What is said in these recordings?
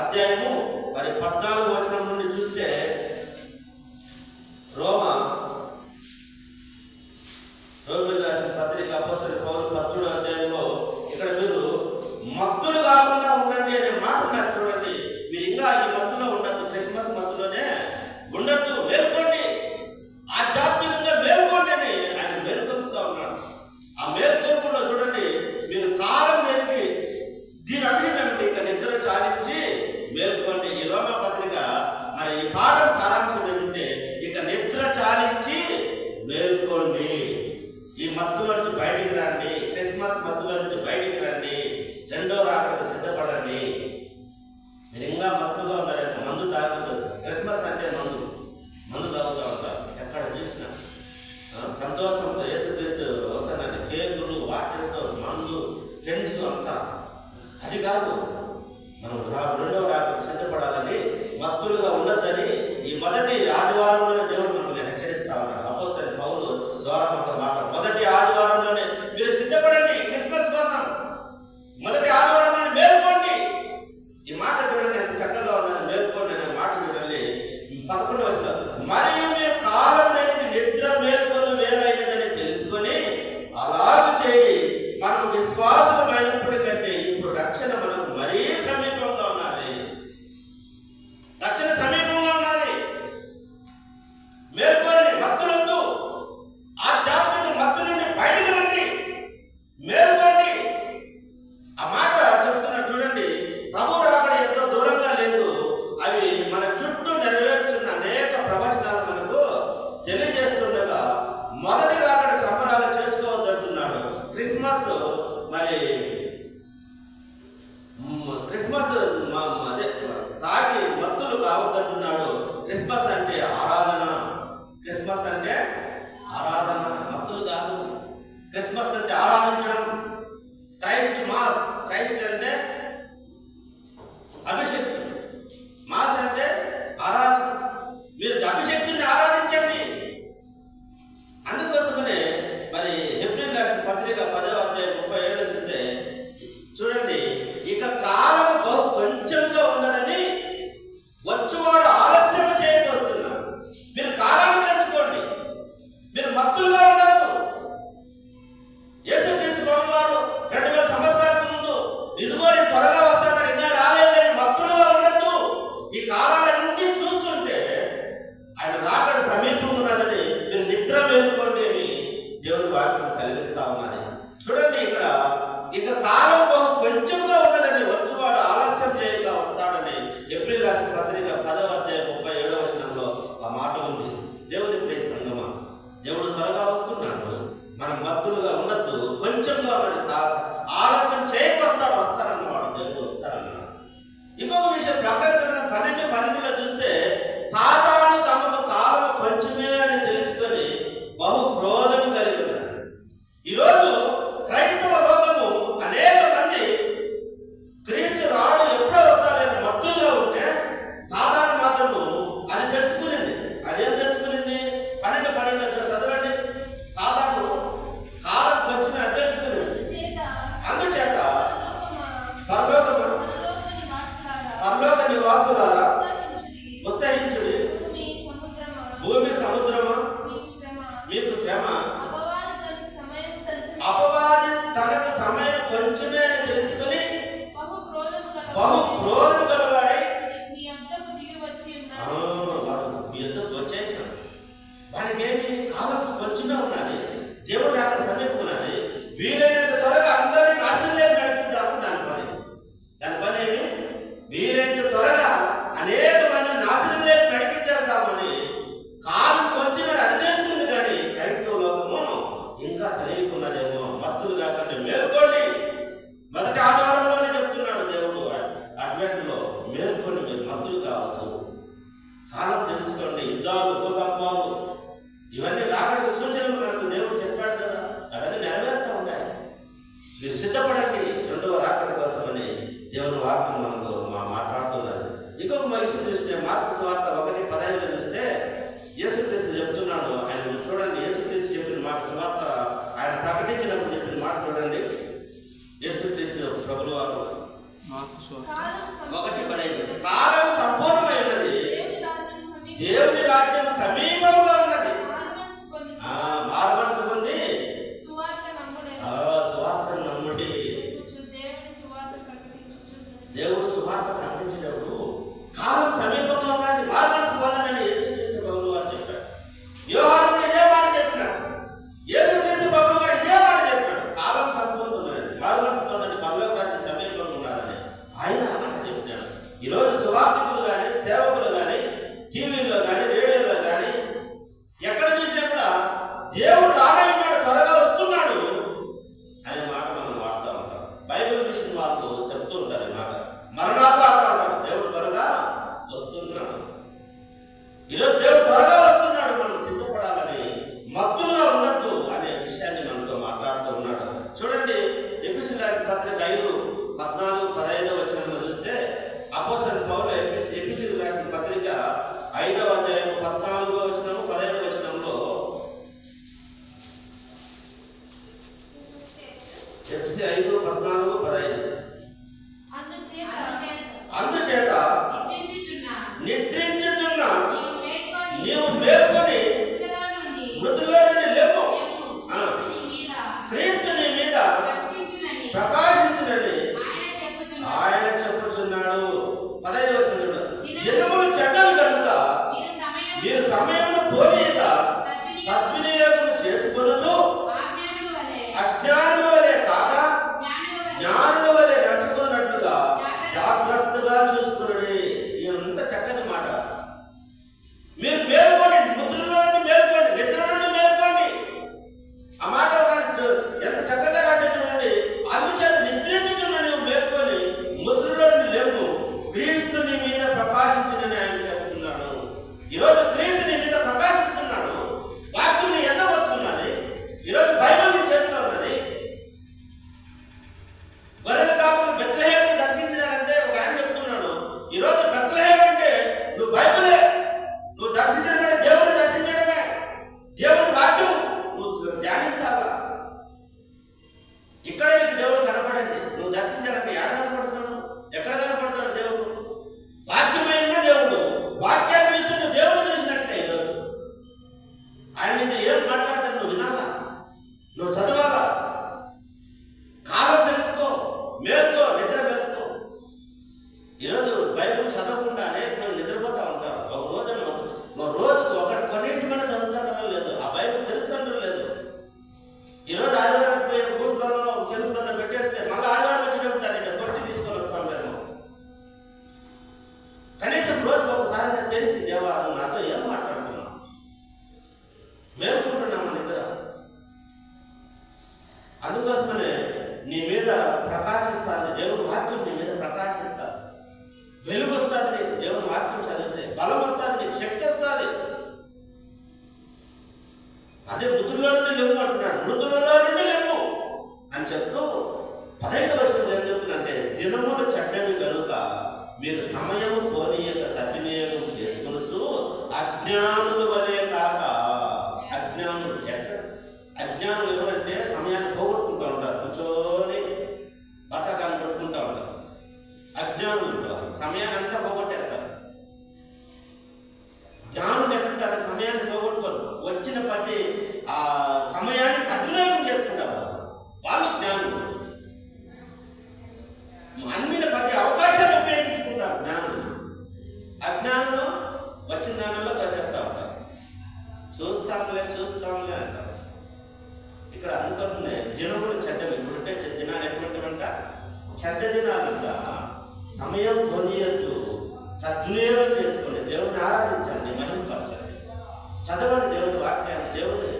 అధ్యాయము మరి పద్నాలుగు వచనం నుండి చూస్తే రోమ వాక్యం సెలవిస్తా ఉన్నది చూడండి ఇక్కడ వచ్చేసాడు. వాడికి ఏమి కాలం వచ్చినా ఉన్నది దేవుడు అక్కడ సమీపం ఉన్నది వీలైన విషయంలో మనకు దేవుడు చెప్పాడు కదా అవన్నీ నెరవేరుతూ ఉన్నాయి. మీరు సిద్ధపడండి రెండవ రాకడ కోసమని దేవుని వాక్యం మనకు మా మాట్లాడుతున్నారు. ఇంకొక మనిషి చూస్తే మార్క్ స్వార్థ ఒకటి పదహైదు చూస్తే యేసుక్రీస్తు చెప్తున్నాడు. ఆయన చూడండి యేసుక్రీస్తు చెప్పిన మాట స్వార్థ ఆయన ప్రకటించినప్పుడు చెప్పిన మాట చూడండి. యేసుక్రీస్తు ప్రభులు వారు ఒకటి పదహైదు. కాలం సంపూర్ణమైనది. దేవుని రాజ్యం సమీపంలో Yeah. సమయం కొనియద్దు సద్వినియోగం చేసుకుని దేవుడిని ఆరాధించండి మహిమపరచండి చదవండి దేవుని వాక్యాన్ని దేవుని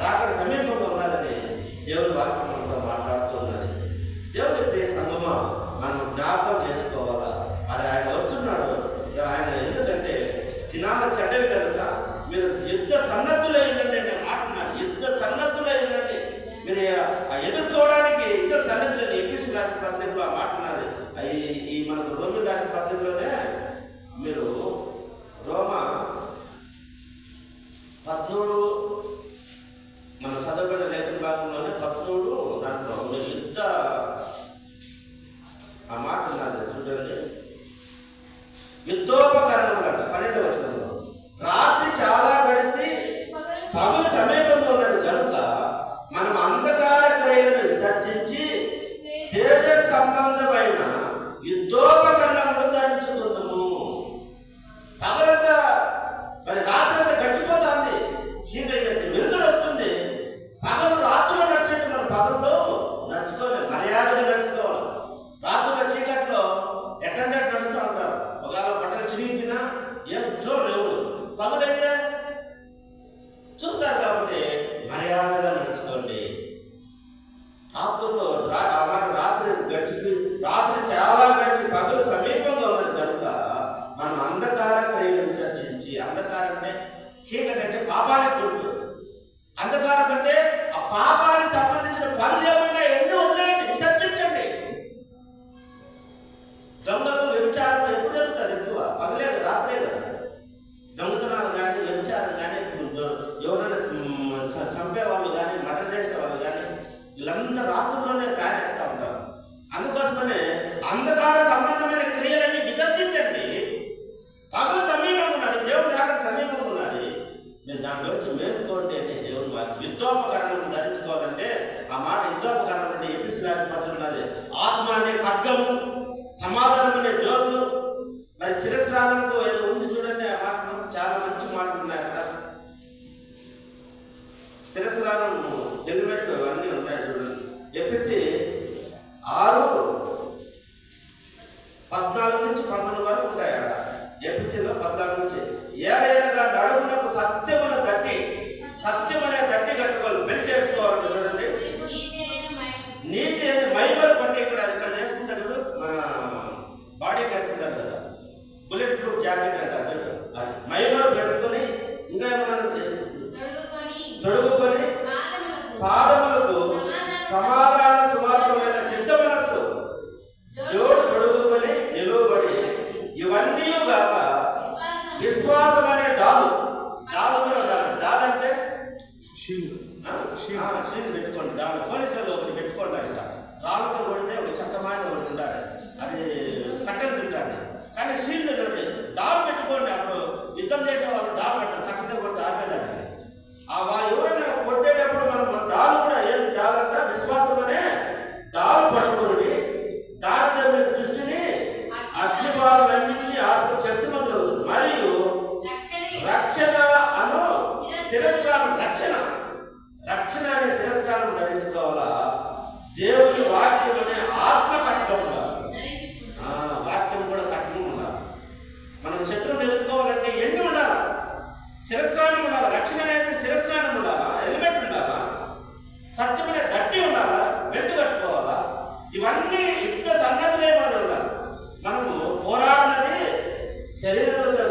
రాకడ సమీపంలో ఉన్నదని దేవుని వాక్యం మనతో మాట్లాడుతూ ఉన్నది. దేవుని ప్రియ సంగమ మనం జ్ఞాపకం చేసుకోవాలా? మరి ఆయన వస్తున్నాడు. ఆయన ఎందుకంటే తినాల చెడ్డవి కనుక మీరు యుద్ధ సన్నద్ధులై ఉండండి నేను మాట్లాడినాను యుద్ధ సన్నద్ధులై ఉండండి. మీరు ఎదుర్కోవడానికి యుద్ధ సన్నద్ధులని ఎపిసి పత్రికలో మాట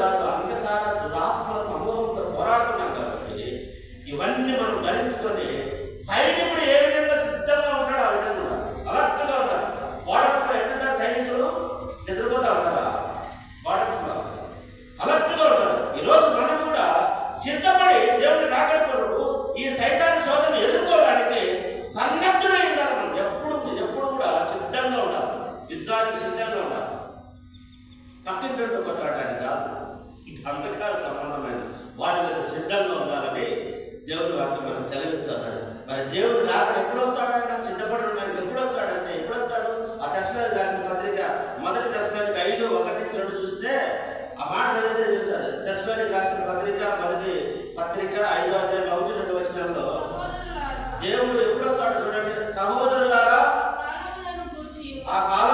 వారు అంధకార దురాత్మల సమూహంతో పోరాడుతున్నాం కాబట్టి ఇవన్నీ మనం ధరించుకొని సైడ్ కాబట్టి మనం సెలవిస్తున్నారు మన దేవుడు రాత్రి ఎప్పుడు వస్తాడు ఆయన? సిద్ధపడి ఉన్నాడు. ఎప్పుడు వస్తాడు అంటే ఎప్పుడు వస్తాడు ఆ దశలో రాసిన పత్రిక మొదటి దర్శనానికి ఐదు ఒకటి నుంచి రెండు చూస్తే ఆ మాట చదివితే చూసారు దర్శనానికి రాసిన పత్రిక మొదటి పత్రిక ఐదు అధ్యాయం ఒకటి రెండు వచ్చినంలో దేవుడు ఎప్పుడు వస్తాడు చూడండి? సహోదరులారా ఆ కాలం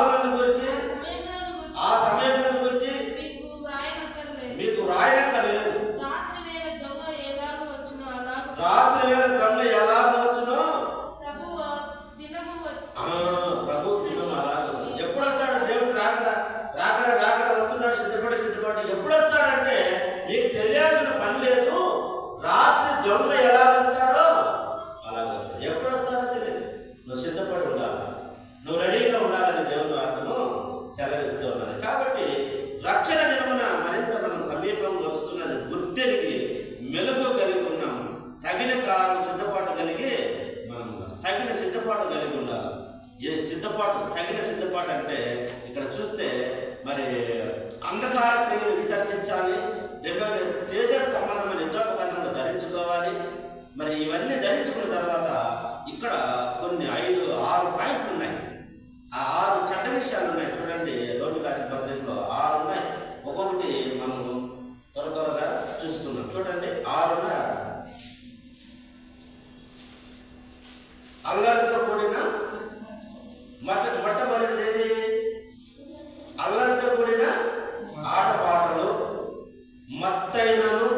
అహంకార క్రియలు విసర్జించాలి. రెండోది తేజస్ సంబంధమైన యుద్ధోపకరణలు ధరించుకోవాలి. మరి ఇవన్నీ ధరించుకున్న తర్వాత ఇక్కడ కొన్ని ఐదు ఆరు పాయింట్లు ఉన్నాయి ఆ ఆరు చట్ట విషయాలు ఉన్నాయి చూడండి రోడ్డు గారి పత్రికలో ఆరు ఉన్నాయి ఒక్కొక్కటి మనం త్వర త్వరగా చూసుకున్నాం చూడండి ఆరు ఉన్నాయి అల్లరితో కూడిన మొట్ట మొట్టమొదటిది ఏది? అల్లరి పాట పాటలు మత్తైనను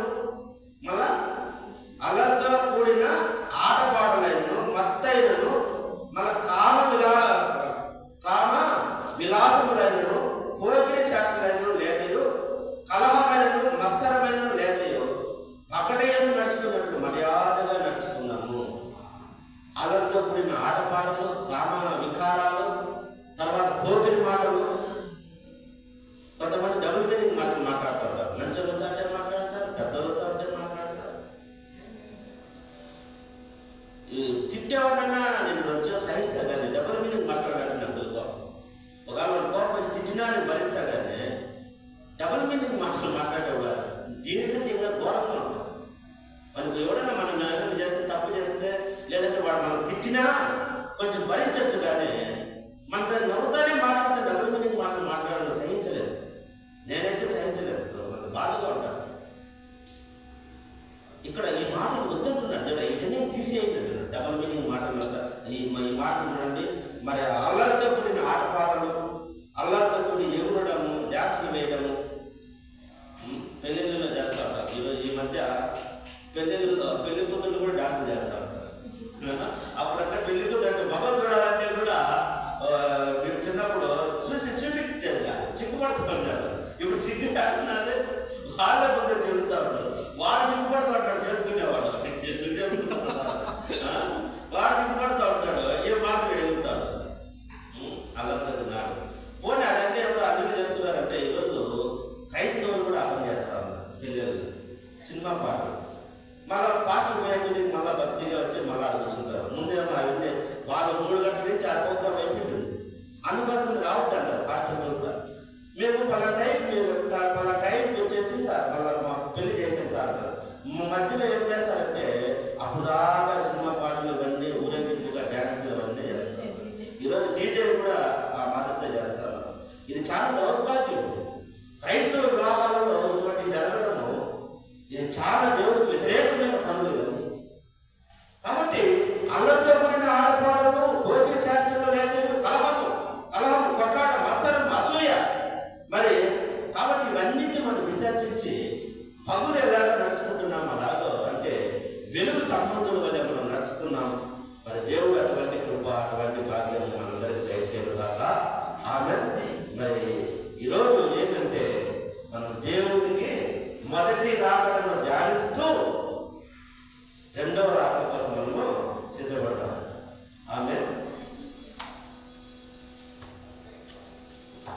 మళ్ళా పాస్టర్ పోయే మీటింగ్ మళ్ళీ భక్తిగా వచ్చి మళ్ళీ అడుగుతుంటారు. ముందేమో అవన్నీ వాళ్ళు మూడు గంటల నుంచి ఆ ప్రోగ్రామ్ అయిపోతుంది అందుకోసం మీరు అంటారు పాస్టర్ కూడా. మేము పలా టైం మీరు పలా టైంకి వచ్చేసి సార్ మళ్ళీ మా పెళ్ళి చేసిన సార్ మధ్యలో ఏం చేస్తారంటే అప్పుడు దాకా సినిమా పాటలు ఇవన్నీ ఊరేగింపుగా డ్యాన్స్లు ఇవన్నీ చేస్తారు. ఈరోజు డీజే కూడా ఆ మాదిరితో చేస్తారు. ఇది చాలా దౌర్భాగ్యం. క్రైస్తవ వివాహాలలో ఇటువంటి జరగడము ఇది చాలా దేవుడు